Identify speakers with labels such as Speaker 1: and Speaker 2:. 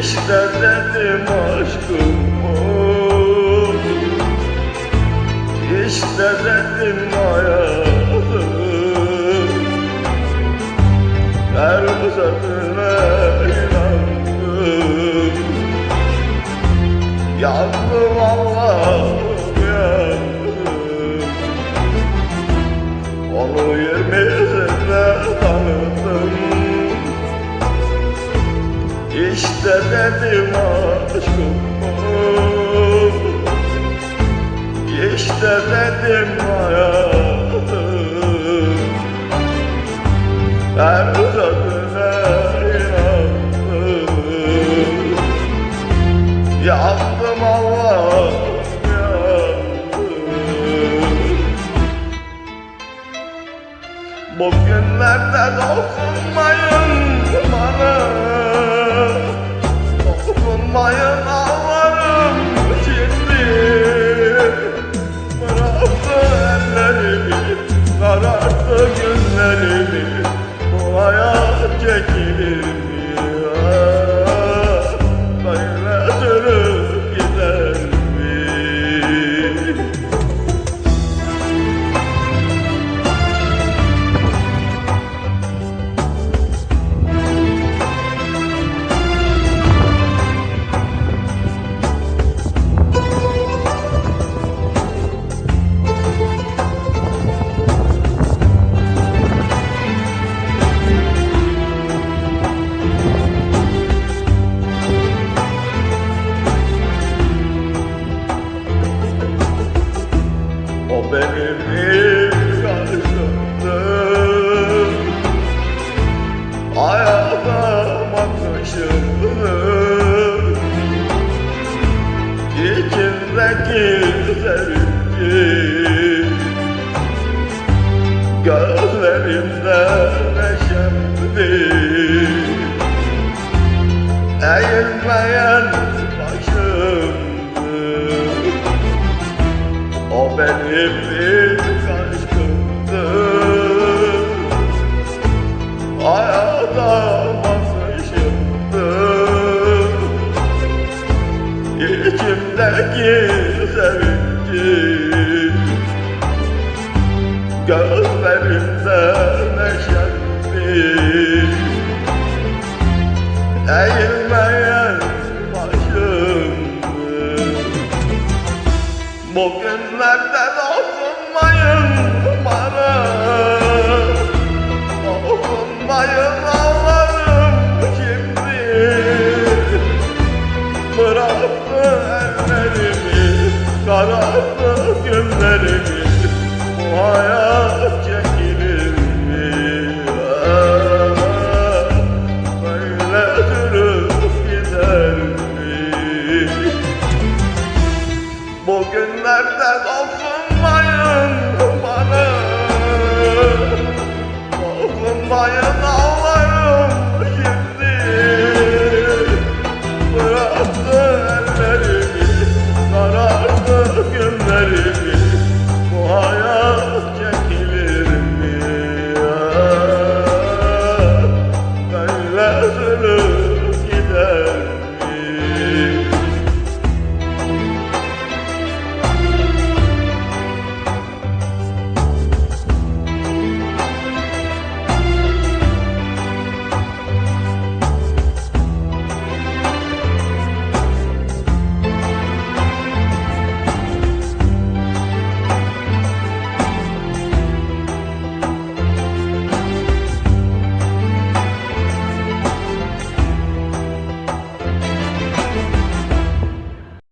Speaker 1: İşte dedim aşkım İşte dedim hayatım Her sözüne inandım. Yandım Allah'ım yandım. Onu yeminle Dedim aşkım İşte dedim hayatım. Her sözüne inandım. Yandım Bugünlerde dokunmayın bana Dokunmayın ağlarım O benim ilk aşkımdı Hayata bakışımdı İçimdeki sevgi Gözlerimde neşemdi Eğilmeyen benim ilk aşkımdı Hayata bakışımdı İçimdeki sevinci Gözlerimde neşemdi Eğilmeyen Gözlerimiz bu hayat çekilindi Böyle durup gider mi? Bugünlerden